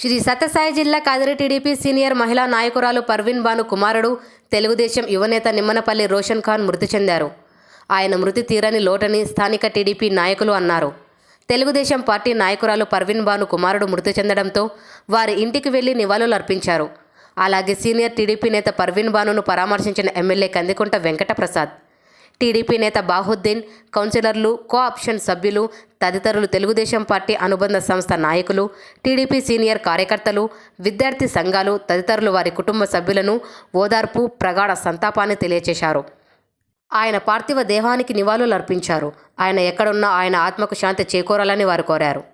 శ్రీ సత్యసాయి జిల్లా Kadiri TDP senior మహిళా నాయకురాలు పర్వీన్ బాను కుమారుడు తెలుగుదేశం యువనేత నిమ్మనపల్లి రోషన్ ఖాన్ మృతి చెందారు. ఆయన మృతి తీరని లోటని స్థానిక టీడీపీ నాయకులు అన్నారు. తెలుగుదేశం పార్టీ నాయకురాలు పర్వీన్ బాను కుమారుడు మృతి చెందడంతో వారి ఇంటికి వెళ్ళి నివాళులు అర్పించారు. అలాగే సీనియర్ టీడీపీ నేత పర్వీన్ బానును పరామర్శించిన ఎమ్మెల్యే కందికుంట వెంకటప్రసాద్. టీడీపీ నేత బాహుద్దీన్ కౌన్సిలర్లు కో ఆప్షన్ సభ్యులు తదితరులు తెలుగుదేశం పార్టీ అనుబంధ సంస్థ నాయకులు టీడీపీ సీనియర్ కార్యకర్తలు విద్యార్థి సంఘాలు తదితరులు వారి కుటుంబ సభ్యులను ఓదార్పు ప్రగాఢ సంతాపాన్ని తెలియచేశారు. ఆయన పార్థివ దేహానికి నివాళులు అర్పించారు ఆయన ఎక్కడున్నా ఆయన ఆత్మకు శాంతి చేకూరాలని వారు కోరారు.